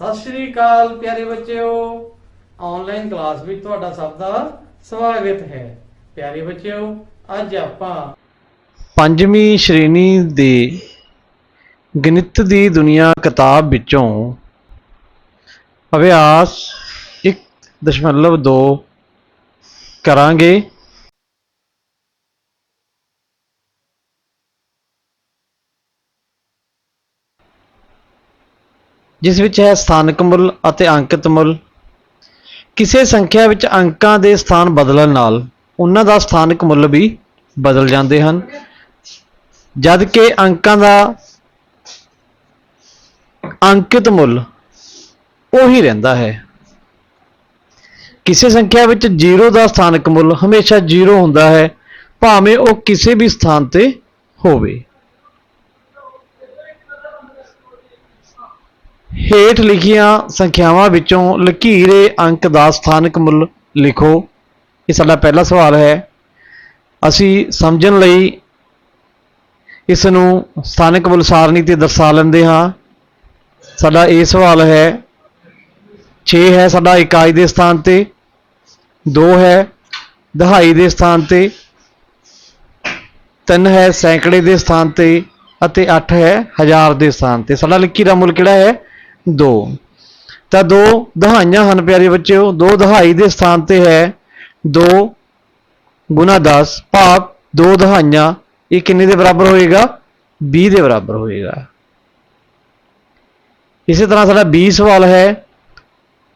ਸਤਿ ਸ਼੍ਰੀ ਅਕਾਲ ਪਿਆਰੇ ਬੱਚਿਓ। ਆਨਲਾਈਨ ਕਲਾਸ ਵਿੱਚ ਤੁਹਾਡਾ ਸਭ ਦਾ ਸਵਾਗਤ ਹੈ। ਪਿਆਰੇ ਬੱਚਿਓ, ਅੱਜ ਆਪਾਂ ਪੰਜਵੀਂ ਸ਼੍ਰੇਣੀ ਦੇ ਗਣਿਤ ਦੀ ਦੁਨੀਆ ਕਿਤਾਬ ਵਿੱਚੋਂ ਅਭਿਆਸ 1.2 ਕਰਾਂਗੇ। ਜਿਸ ਵਿੱਚ ਹੈ ਸਥਾਨਕ ਮੁੱਲ ਅਤੇ ਅੰਕਿਤ ਮੁੱਲ। ਕਿਸੇ ਸੰਖਿਆ ਵਿੱਚ ਅੰਕਾਂ ਦੇ ਸਥਾਨ ਬਦਲਣ ਨਾਲ ਉਹਨਾਂ ਦਾ ਸਥਾਨਕ ਮੁੱਲ ਵੀ ਬਦਲ ਜਾਂਦੇ ਹਨ। ਜਦ ਕਿ ਅੰਕਾਂ ਦਾ ਅੰਕਿਤ ਮੁੱਲ ਉਹੀ ਰਹਿੰਦਾ ਹੈ। ਕਿਸੇ ਸੰਖਿਆ ਵਿੱਚ 0 ਦਾ ਸਥਾਨਕ ਮੁੱਲ ਹਮੇਸ਼ਾ 0 ਹੁੰਦਾ ਹੈ, ਭਾਵੇਂ ਉਹ ਕਿਸੇ ਵੀ ਸਥਾਨ ਤੇ ਹੋਵੇ। ਹੇਠ ਲਿਖੀਆਂ ਸੰਖਿਆਵਾਂ ਵਿੱਚੋਂ ਲਕੀਰੇ ਅੰਕ ਦਾ ਸਥਾਨਕ ਮੁੱਲ ਲਿਖੋ। ਇਹ ਸਾਡਾ ਪਹਿਲਾ ਸਵਾਲ ਹੈ। ਅਸੀਂ ਸਮਝਣ ਲਈ ਇਸ ਨੂੰ ਸਥਾਨਕ ਮੁੱਲ ਸਾਰਣੀ ਤੇ ਦਰਸਾ ਲੈਂਦੇ ਹਾਂ। ਸਾਡਾ ਇਹ ਸਵਾਲ ਹੈ 6 ਹੈ ਸਾਡਾ ਇਕਾਈ ਦੇ ਸਥਾਨ ਤੇ 2 ਹੈ ਦਹਾਈ ਦੇ ਸਥਾਨ ਤੇ 3 ਹੈ ਸੈਂਕੜੇ ਦੇ ਸਥਾਨ ਤੇ ਅਤੇ 8 ਹੈ ਹਜ਼ਾਰ ਦੇ ਸਥਾਨ ਤੇ। ਸਾਡਾ ਲਕੀਰਾ ਮੁੱਲ ਕਿਹੜਾ ਹੈ? 2 ਤਾਂ ਦੋ ਦਹਾਈਆਂ ਹਨ ਪਿਆਰੇ ਬੱਚਿਓ, ਦੋ ਦਹਾਈ ਦੇ ਸਥਾਨ ਤੇ ਹੈ 2 ਗੁਣਾ 10 ਭਾਵ ਦੋ ਦਹਾਈਆਂ। ਇਹ ਕਿੰਨੇ ਦੇ ਬਰਾਬਰ ਹੋਏਗਾ? 20 ਦੇ ਬਰਾਬਰ ਹੋਏਗਾ। ਇਸੇ ਤਰ੍ਹਾਂ ਸਾਡਾ 20 ਸਵਾਲ ਹੈ।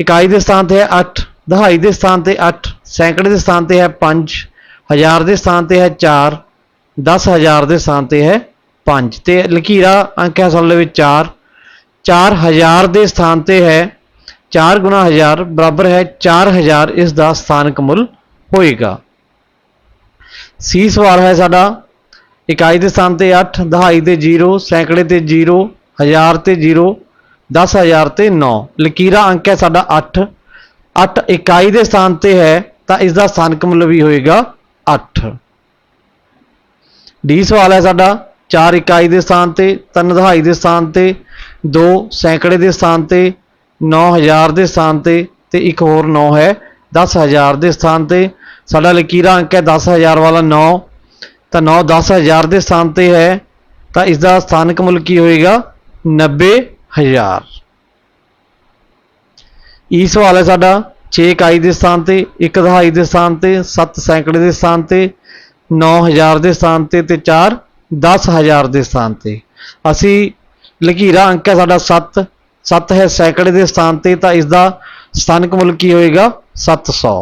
ਇਕਾਈ ਦੇ ਸਥਾਨ ਤੇ ਹੈ 8 ਦਹਾਈ ਦੇ ਸਥਾਨ ਤੇ 8 ਸੈਂਕੜੇ ਦੇ ਸਥਾਨ ਤੇ ਹੈ 5 ਹਜ਼ਾਰ ਦੇ ਸਥਾਨ ਤੇ ਹੈ 4 10000 ਦੇ ਸਥਾਨ ਤੇ ਹੈ 5 ਤੇ ਲਕੀਰਾ ਅੰਕ ਹੈ ਅਸਲ ਵਿੱਚ 4 4000 ਦੇ ਸਥਾਨ ਤੇ ਹੈ। 4 ਗੁਣਾ 1000 ਬਰਾਬਰ ਹੈ। 4000 ਇਸ ਦਾ ਸਥਾਨਕ ਮੁੱਲ ਹੋਏਗਾ। ਸੀ ਸਵਾਲ ਹੈ ਸਾਡਾ। ਇਕਾਈ ਦੇ ਸਥਾਨ ਤੇ 8 ਦਹਾਈ ਤੇ 0 ਸੈਂਕੜੇ ਤੇ 0 ਹਜ਼ਾਰ ਤੇ 0 10000 ਤੇ 9 ਲਕੀਰਾ ਅੰਕ ਹੈ ਸਾਡਾ 8 8 ਇਕਾਈ ਦੇ ਸਥਾਨ ਤੇ ਹੈ ਤਾਂ ਇਸ ਦਾ ਸਥਾਨਕ ਮੁੱਲ ਵੀ ਹੋਏਗਾ 8 ਡੀ ਸਵਾਲ ਹੈ ਸਾਡਾ। 4 ਇਕਾਈ ਦੇ ਸਥਾਨ ਤੇ 3 ਦਹਾਈ ਦੇ ਸਥਾਨ ਤੇ 2 ਸੈਂਕੜੇ ਦੇ ਸਥਾਨ ਤੇ 9000 ਦੇ ਸਥਾਨ ਤੇ ਤੇ ਇੱਕ ਹੋਰ 9 ਹੈ। 10000 ਦੇ ਸਥਾਨ ਤੇ, ਸਾਡਾ ਲਕੀਰਾ ਅੰਕ ਹੈ 10000 ਵਾਲਾ 9 ਤਾਂ 9 10000 ਦੇ ਸਥਾਨ ਤੇ ਹੈ, ਤਾਂ ਇਸ ਦਾ ਸਥਾਨਕ ਮੁੱਲ ਕੀ ਹੋਏਗਾ? 90000 ਇਹ ਸਵਾਲ ਹੈ ਸਾਡਾ 6 ਇਕਾਈ ਦੇ ਸਥਾਨ ਤੇ 1 ਦਹਾਈ ਦੇ ਸਥਾਨ ਤੇ 7 ਸੈਂਕੜੇ ਦੇ ਸਥਾਨ ਤੇ 9000 ਦੇ ਸਥਾਨ ਤੇ ਤੇ 4 10000 ਦੇ ਸਥਾਨ ਤੇ। ਅਸੀਂ ਲਕੀਰਾ ਅੰਕ ਹੈ ਸਾਡਾ 7 7 ਹੈ ਸੈਂਕੜੇ ਦੇ ਸਥਾਨ ਤੇ, ਤਾਂ ਇਸ ਦਾ ਸਥਾਨਕ ਮੁੱਲ ਕੀ ਹੋਏਗਾ? 700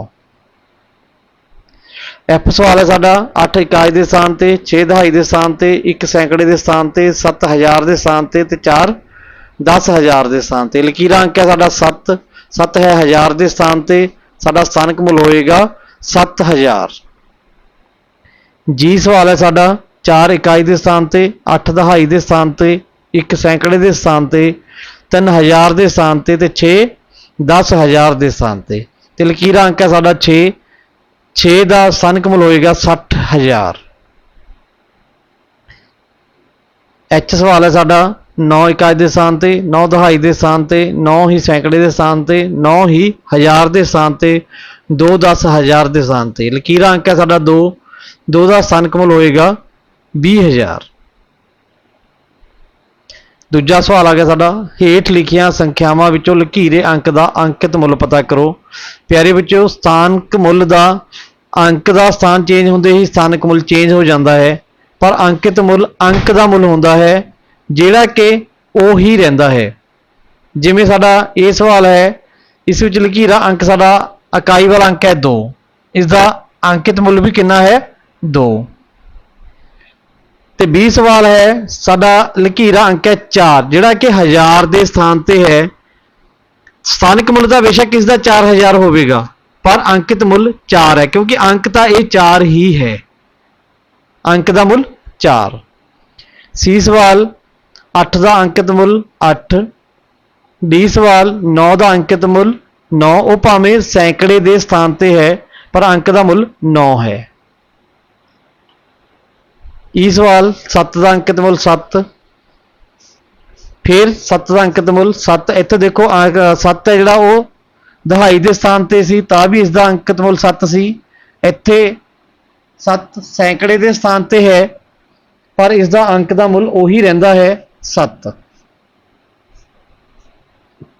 ਐਫ ਸਵਾਲ ਹੈ ਸਾਡਾ 8 ਇਕਾਈ ਦੇ ਸਥਾਨ ਤੇ 6 ਦਹਾਈ ਦੇ ਸਥਾਨ ਤੇ 1 ਸੈਂਕੜੇ ਦੇ ਸਥਾਨ ਤੇ 7000 ਦੇ ਸਥਾਨ ਤੇ ਤੇ 4 10000 ਦੇ ਸਥਾਨ ਤੇ। ਲਕੀਰਾ ਅੰਕ ਹੈ ਸਾਡਾ 7 7 ਹੈ ਹਜ਼ਾਰ ਦੇ ਸਥਾਨ ਤੇ, ਸਾਡਾ ਸਥਾਨਕ ਮੁੱਲ ਹੋਏਗਾ 7000 ਜੀ ਸਵਾਲ ਹੈ ਸਾਡਾ 4 ਇਕਾਈ ਦੇ ਸਥਾਨ ਤੇ 8 ਦਹਾਈ ਦੇ ਸਥਾਨ ਤੇ ਇੱਕ ਸੈਂਕੜੇ ਦੇ ਸਥਾਨ ਤੇ 3000 ਦੇ ਸਥਾਨ ਤੇ ਤੇ 6 10000 ਦੇ ਸਥਾਨ ਤੇ। ਤੇ ਲਕੀਰਾ ਅੰਕ ਹੈ ਸਾਡਾ 6 6 ਦਾ ਸਥਾਨਕ ਮੁੱਲ ਹੋਏਗਾ 60000 ਐਚ ਸਵਾਲ ਹੈ ਸਾਡਾ 9 ਇਕਾਈ ਦੇ ਸਥਾਨ ਤੇ 9 ਦਹਾਈ ਦੇ ਸਥਾਨ ਤੇ 9 ਹੀ ਸੈਂਕੜੇ ਦੇ ਸਥਾਨ ਤੇ 9 ਹੀ ਹਜ਼ਾਰ ਦੇ ਸਥਾਨ ਤੇ 2 10000 ਦੇ ਸਥਾਨ ਤੇ। ਲਕੀਰਾ ਅੰਕ ਹੈ ਸਾਡਾ 2 2 ਦਾ ਸਥਾਨਕ ਮੁੱਲ ਹੋਏਗਾ 20000 ਦੂਜਾ ਸਵਾਲ ਆ ਗਿਆ ਸਾਡਾ। ਹੇਠ ਲਿਖੀਆਂ ਸੰਖਿਆਵਾਂ ਵਿੱਚੋਂ ਲਕੀਰੇ ਅੰਕ ਦਾ ਅੰਕਿਤ ਮੁੱਲ ਪਤਾ ਕਰੋ। ਪਿਆਰੇ ਵਿੱਚੋਂ ਸਥਾਨਕ ਮੁੱਲ ਦਾ ਅੰਕ ਦਾ ਸਥਾਨ ਚੇਂਜ ਹੁੰਦੇ ਹੀ ਸਥਾਨਕ ਮੁੱਲ ਚੇਂਜ ਹੋ ਜਾਂਦਾ ਹੈ। ਪਰ ਅੰਕਿਤ ਮੁੱਲ ਅੰਕ ਦਾ ਮੁੱਲ ਹੁੰਦਾ ਹੈ, ਜਿਹੜਾ ਕਿ ਉਹ ਹੀ ਰਹਿੰਦਾ ਹੈ। ਜਿਵੇਂ ਸਾਡਾ ਇਹ ਸਵਾਲ ਹੈ, ਇਸ ਵਿੱਚ ਲਕੀਰਾ ਅੰਕ ਸਾਡਾ ਇਕਾਈ ਵਾਲਾ ਅੰਕ ਹੈ 2 ਇਸ ਦਾ ਅੰਕਿਤ ਮੁੱਲ ਵੀ ਕਿੰਨਾ ਹੈ? 2 ਤੇ 20 ਸਵਾਲ ਹੈ, ਸਾਡਾ ਲਕੀਰਾ ਅੰਕ ਹੈ 4 ਜਿਹੜਾ ਕਿ ਹਜ਼ਾਰ ਦੇ ਸਥਾਨ ਤੇ ਹੈ। ਸਥਾਨਕ ਮੁੱਲ ਦਾ ਬੇਸ਼ੱਕ ਇਸ ਦਾ 4000 ਹੋਵੇਗਾ, ਪਰ ਅੰਕਿਤ ਮੁੱਲ 4 ਹੈ, ਕਿਉਂਕਿ ਅੰਕ ਤਾਂ ਇਹ 4 ਹੀ ਹੈ। ਅੰਕ ਦਾ ਮੁੱਲ 4 ਸੀ ਸਵਾਲ 8 ਦਾ ਅੰਕਿਤ ਮੁੱਲ 8 ਡੀ ਸਵਾਲ 9 ਦਾ ਅੰਕਿਤ ਮੁੱਲ 9 ਉਹ ਭਾਵੇਂ ਸੈਂਕੜੇ ਦੇ ਸਥਾਨ ਤੇ ਹੈ, ਪਰ ਅੰਕ ਦਾ ਮੁੱਲ 9 ਹੈ। ਈ ਸਵਾਲ 7 ਦਾ ਅੰਕਿਤ ਮੁੱਲ 7 ਫਿਰ 7 ਦਾ ਅੰਕਿਤ ਮੁੱਲ 7 ਇੱਥੇ ਦੇਖੋ 7 ਹੈ ਜਿਹੜਾ ਉਹ ਦਹਾਈ ਦੇ ਸਥਾਨ ਤੇ ਸੀ, ਤਾਂ ਵੀ ਇਸ ਦਾ ਅੰਕਿਤ ਮੁੱਲ 7 ਸੀ। ਇੱਥੇ 7 ਸੈਂਕੜੇ ਦੇ ਸਥਾਨ ਤੇ ਹੈ, ਪਰ ਇਸ ਦਾ ਅੰਕ ਦਾ ਮੁੱਲ ਉਹੀ ਰਹਿੰਦਾ ਹੈ 7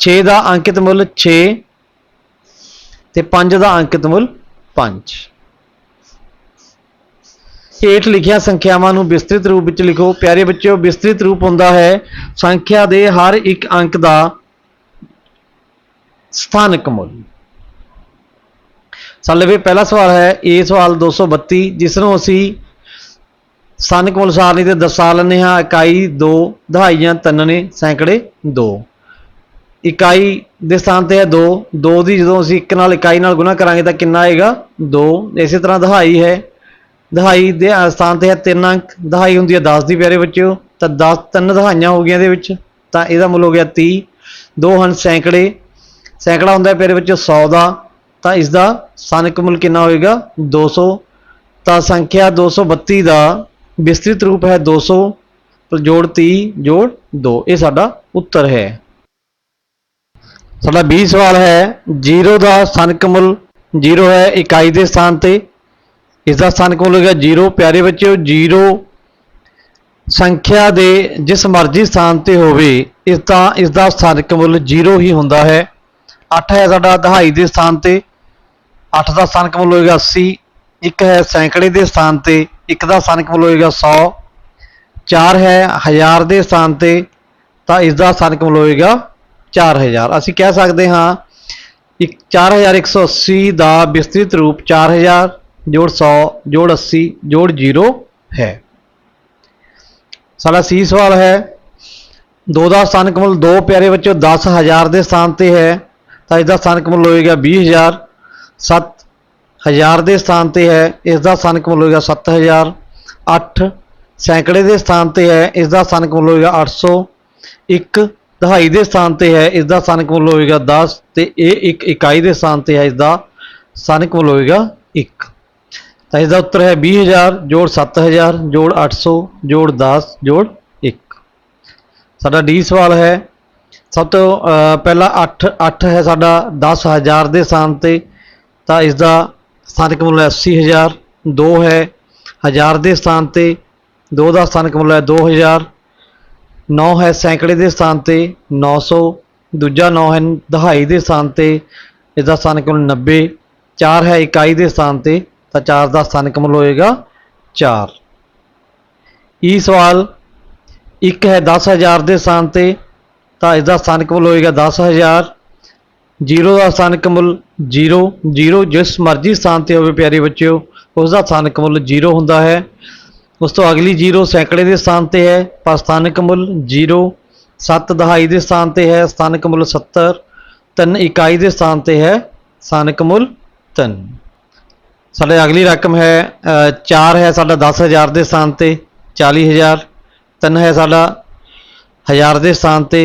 6 ਦਾ ਅੰਕਿਤ ਮੁੱਲ 6 ਤੇ 5 ਦਾ ਅੰਕਿਤ ਮੁੱਲ 5 ਹੇਠ ਲਿਖੀਆਂ ਸੰਖਿਆਵਾਂ ਨੂੰ ਵਿਸਤ੍ਰਿਤ ਰੂਪ ਵਿੱਚ ਲਿਖੋ। ਪਿਆਰੇ ਬੱਚਿਓ, ਵਿਸਤ੍ਰਿਤ ਰੂਪ ਹੁੰਦਾ ਹੈ। ਸੰਖਿਆ ਦੇ ਹਰ ਇੱਕ ਅੰਕ ਦਾ ਸਥਾਨਕ ਮੁੱਲ। ਸਲਵੇ ਪਹਿਲਾ ਸਵਾਲ ਹੈ ਇਹ ਸਵਾਲ 232 ਜਿਸ ਨੂੰ ਅਸੀਂ ਸਥਾਨਕ ਮੁੱਲ ਸਾਰਣੀ ਤੇ ਦਰਸਾ ਲੈਂਦੇ ਹਾਂ। ਇਕਾਈ 2 ਦਹਾਈਆਂ 3 ਨੇ, ਸੈਂਕੜੇ 2 ਇਕਾਈ ਦੇ ਸਥਾਨ ਤੇ ਹੈ 2 2 ਦੀ ਜਦੋਂ ਅਸੀਂ ਇੱਕ ਨਾਲ ਇਕਾਈ ਨਾਲ ਗੁਣਾ ਕਰਾਂਗੇ ਤਾਂ ਕਿੰਨਾ ਆਏਗਾ? 2 ਇਸੇ ਤਰ੍ਹਾਂ ਦਹਾਈ ਹੈ ਦਹਾਈ ਦੇ ਸਥਾਨ ਤੇ ਹੈ 3 ਅੰਕ। ਦਹਾਈ ਹੁੰਦੀ ਹੈ 10 ਦੀ ਪਿਆਰੇ ਬੱਚਿਓ। ਤਾਂ 10 ਤਿੰਨ ਦਹਾਈਆਂ ਹੋ ਗਈਆਂ ਇਹਦੇ ਵਿੱਚ। ਤਾਂ ਇਹਦਾ ਮੁੱਲ ਹੋ ਗਿਆ 30 ਦੋ ਹਨ ਸੈਂਕੜੇ। ਸੈਂਕੜਾ ਹੁੰਦਾ ਹੈ ਪਿਆਰੇ ਬੱਚਿਓ 100 ਦਾ। ਤਾਂ ਇਸ ਦਾ ਸਥਾਨਕ ਮੁੱਲ ਕਿੰਨਾ ਹੋਏਗਾ? 200 ਤਾਂ ਸੰਖਿਆ 232 ਦਾ ਵਿਸਤ੍ਰਿਤ ਰੂਪ ਹੈ 200 ਪਰ ਜੋੜ 30 ਜੋੜ 2 ਇਹ ਸਾਡਾ ਉੱਤਰ ਹੈ। ਸਾਡਾ 20 ਸਵਾਲ ਹੈ। 0 ਦਾ ਸਥਾਨਕ ਮੁੱਲ 0 ਹੈ ਇਕਾਈ ਦੇ ਸਥਾਨ ਤੇ। ਇਸ ਦਾ ਸਥਾਨਕ ਮੁੱਲ ਹੋਵੇਗਾ 0 ਪਿਆਰੇ ਬੱਚਿਓ 0 ਸੰਖਿਆ ਦੇ ਜਿਸ ਮਰਜ਼ੀ ਸਥਾਨ ਤੇ ਹੋਵੇ, ਇਸ ਦਾ ਇਸ ਦਾ ਸਥਾਨਕ ਮੁੱਲ 0 ਹੀ ਹੁੰਦਾ ਹੈ। 8 ਹੈ ਸਾਡਾ ਦਹਾਈ ਦੇ ਸਥਾਨ ਤੇ 8 ਦਾ ਸਥਾਨਕ ਮੁੱਲ ਹੋਏਗਾ 80 ਇੱਕ ਹੈ ਸੈਂਕੜੇ ਦੇ ਸਥਾਨ ਤੇ, ਇੱਕ ਦਾ ਸਥਾਨਕ ਮੁੱਲ ਹੋਏਗਾ 100 4 ਹੈ ਹਜ਼ਾਰ ਦੇ ਸਥਾਨ ਤੇ, ਤਾਂ ਇਸ ਦਾ ਸਥਾਨਕ ਮੁੱਲ ਹੋਵੇਗਾ 4000 ਅਸੀਂ ਕਹਿ ਸਕਦੇ ਹਾਂ, ਇੱਕ 4180 ਦਾ ਵਿਸਤ੍ਰਿਤ ਰੂਪ 4000 ਜੋੜ 100 ਜੋੜ 80 ਜੋੜ 0 ਹੈ। ਸਾਡਾ ਸੀ ਸਵਾਲ ਹੈ 2 ਦਾ ਸਥਾਨਕ ਮੁੱਲ 2 ਪਿਆਰੇ ਬੱਚੋ 10000 ਦੇ ਸਥਾਨ ਤੇ ਹੈ, ਤਾਂ ਇਸ ਦਾ ਸਥਾਨਕ ਮੁੱਲ ਹੋਏਗਾ 20000 7 ਹਜ਼ਾਰ ਦੇ ਸਥਾਨ ਤੇ ਹੈ ਇਸ ਦਾ ਸਥਾਨਕ ਮੁੱਲ ਹੋਏਗਾ 7000 8 ਸੈਂਕੜੇ ਦੇ ਸਥਾਨ ਤੇ ਹੈ ਇਸ ਦਾ ਸਥਾਨਕ ਮੁੱਲ ਹੋਏਗਾ 800 1 ਦਹਾਈ ਦੇ ਸਥਾਨ ਤੇ ਹੈ ਇਸ ਦਾ ਸਥਾਨਕ ਮੁੱਲ ਹੋਏਗਾ 10 ਤੇ ਇਹ ਇੱਕ ਇਕਾਈ ਦੇ ਸਥਾਨ ਤੇ ਹੈ ਇਸ ਦਾ ਸਥਾਨਕ ਮੁੱਲ ਹੋਏਗਾ 1 ਤਾਂ ਇਸ ਦਾ ਉੱਤਰ ਹੈ 20000 ਜੋੜ 7000 ਜੋੜ 800 ਜੋੜ 10 ਜੋੜ 1 ਸਾਡਾ ਡੀ ਸਵਾਲ ਹੈ ਸਭ ਤੋਂ ਅਹ, ਪਹਿਲਾ 8 8 ਹੈ ਸਾਡਾ 10000 ਦੇ ਸਥਾਨ ਤੇ ਤਾਂ ਇਸ ਦਾ ਸਥਾਨਕ ਮੁੱਲ ਹੈ 80000 2 ਹੈ ਹਜ਼ਾਰ ਦੇ ਸਥਾਨ ਤੇ 2 ਦਾ ਸਥਾਨਕ ਮੁੱਲ ਹੈ 2000 9 ਹੈ ਸੈਂਕੜੇ ਦੇ ਸਥਾਨ ਤੇ 900 ਦੂਜਾ 9 ਹੈ ਦਹਾਈ ਦੇ ਸਥਾਨ ਤੇ ਇਸ ਦਾ ਸਥਾਨਕ ਮੁੱਲ 90 4 ਹੈ ਇਕਾਈ ਦੇ ਸਥਾਨ ਤੇ ਤਾਂ 4 ਦਾ ਸਥਾਨਕ ਮੁੱਲ ਹੋਏਗਾ 4 ਇਹ e ਸਵਾਲ, ਇੱਕ ਹੈ 10000 ਦੇ ਸਥਾਨ ਤੇ, ਤਾਂ ਇਸ ਦਾ ਸਥਾਨਕ ਮੁੱਲ ਹੋਏਗਾ 10000 0 ਦਾ ਸਥਾਨਕ ਮੁੱਲ 0 0 ਜਿਸ ਮਰਜ਼ੀ ਸਥਾਨ ਤੇ ਹੋਵੇ ਪਿਆਰੇ ਬੱਚਿਓ, ਉਸ ਦਾ ਸਥਾਨਕ ਮੁੱਲ 0 ਹੁੰਦਾ ਹੈ। ਉਸ ਤੋਂ ਅਗਲੀ 0 ਸੈਂਕੜੇ ਦੇ ਸਥਾਨ ਤੇ ਹੈ, ਪਰ ਸਥਾਨਕ ਮੁੱਲ 0 7 ਦਹਾਈ ਦੇ ਸਥਾਨ ਤੇ ਹੈ, ਸਥਾਨਕ ਮੁੱਲ 70 3 ਇਕਾਈ ਦੇ ਸਥਾਨ ਤੇ ਹੈ, ਸਥਾਨਕ ਮੁੱਲ 3 ਸਾਡੇ ਅਗਲੀ ਰਕਮ ਹੈ 4 ਹੈ ਸਾਡਾ 10000 ਦੇ ਸਥਾਨ ਤੇ 40000 3 ਹੈ ਸਾਡਾ ਹਜ਼ਾਰ ਦੇ ਸਥਾਨ ਤੇ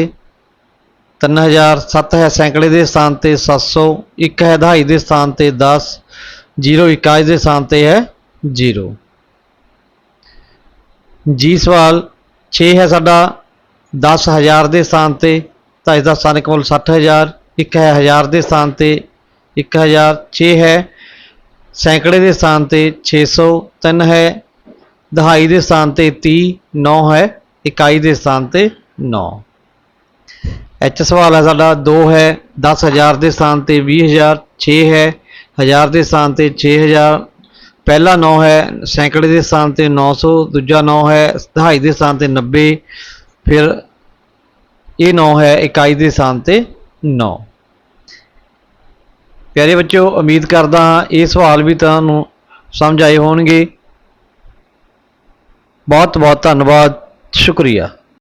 3000 7 ਹੈ ਸੈਂਕੜੇ ਦੇ ਸਥਾਨ ਤੇ 700 1 ਹੈ ਦਹਾਈ ਦੇ ਸਥਾਨ ਤੇ 10 0 ਇਕਾਈ ਦੇ ਸਥਾਨ ਤੇ ਹੈ 0 ਜੀ ਸਵਾਲ 6 ਹੈ ਸਾਡਾ 10000 ਦੇ ਸਥਾਨ ਤੇ, ਤਾਂ ਇਸ ਦਾ ਸਥਾਨਕ ਮੁੱਲ 60000 1 ਹੈ ਹਜ਼ਾਰ ਦੇ ਸਥਾਨ ਤੇ 1000 6 ਹੈ ਸੈਂਕੜੇ ਦੇ ਸਥਾਨ ਤੇ 600 3 ਹੈ, ਦਹਾਈ ਦੇ ਸਥਾਨ ਤੇ 30 9 ਹੈ, ਇਕਾਈ ਦੇ ਸਥਾਨ ਤੇ 9 ਐਚ ਸਵਾਲ ਹੈ ਸਾਡਾ 2 ਹੈ 10000 ਦੇ ਸਥਾਨ ਤੇ 20000 6 ਹੈ, ਹਜ਼ਾਰ ਦੇ ਸਥਾਨ ਤੇ 6000 ਪਹਿਲਾ 9 ਹੈ, ਸੈਂਕੜੇ ਦੇ ਸਥਾਨ ਤੇ 900 ਦੂਜਾ 9 ਹੈ, ਦਹਾਈ ਦੇ ਸਥਾਨ ਤੇ 90 ਫਿਰ ਇਹ 9 ਹੈ, ਇਕਾਈ ਦੇ ਸਥਾਨ ਤੇ 9 ਪਿਆਰੇ ਬੱਚਿਓ, ਉਮੀਦ ਕਰਦਾ ਹਾਂ ਇਹ ਸਵਾਲ ਵੀ ਤੁਹਾਨੂੰ ਸਮਝ ਆਏ ਹੋਣਗੇ। ਬਹੁਤ ਬਹੁਤ ਧੰਨਵਾਦ, ਸ਼ੁਕਰੀਆ।